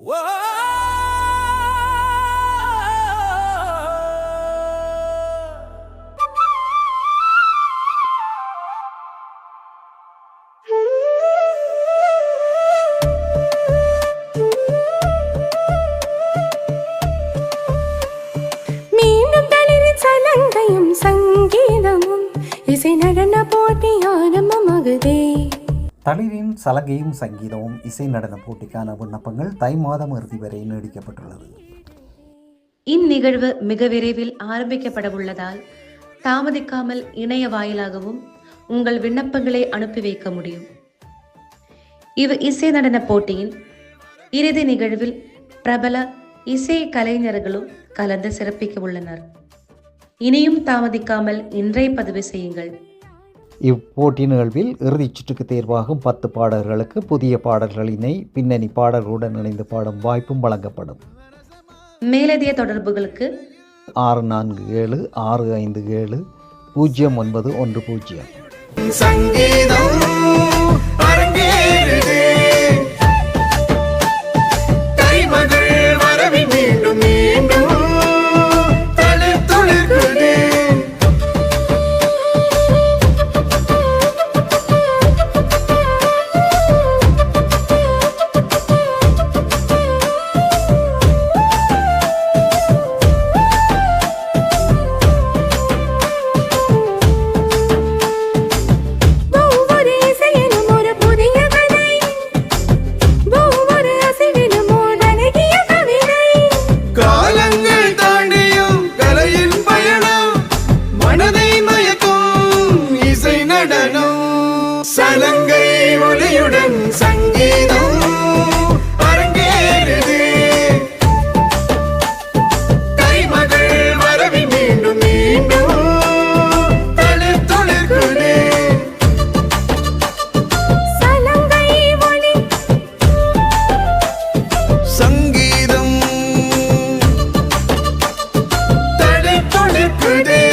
மீண்டும் தளிரின் சலங்கையும் சங்கீதமும் இசை நடன போட்டிக்கான விண்ணப்பங்கள் தை மாதம் இறுதி வரை நீடிக்கப்பட்டுள்ளது. இந்நிகழ்வு மிக விரைவில் ஆரம்பிக்கப்பட உள்ளதால் தாமதிக்காமல் இணைய வாயிலாகவும் உங்கள் விண்ணப்பங்களை அனுப்பி வைக்க முடியும். இவ் இசை நடன போட்டியின் இறுதி நிகழ்வில் பிரபல இசை கலைஞர்களும் கலந்து சிறப்பிக்க உள்ளனர். இனியும் தாமதிக்காமல் இன்றை பதிவு செய்யுங்கள். இப்போட்டி நிகழ்வில் இறுதிச் சுற்றுக்கு தேர்வாகும் பத்து பாடல்களுக்கு புதிய பாடல்களினை பின்னணி பாடல்களுடன் இணைந்து பாடும் வாய்ப்பும் வழங்கப்படும். மேலதிக தொடர்புகளுக்கு ஆறு நான்கு ஏழு ஆறு ஐந்து ஏழு பூஜ்ஜியம் ஒன்பது ஒன்று பூஜ்ஜியம். சங்கீதம் உன்னுடன் சங்கீதம் அரங்கேறுது. தைமகள் வரவில் மீண்டும் மீண்டும் சங்கீதம் தலை துளிர்க்குதே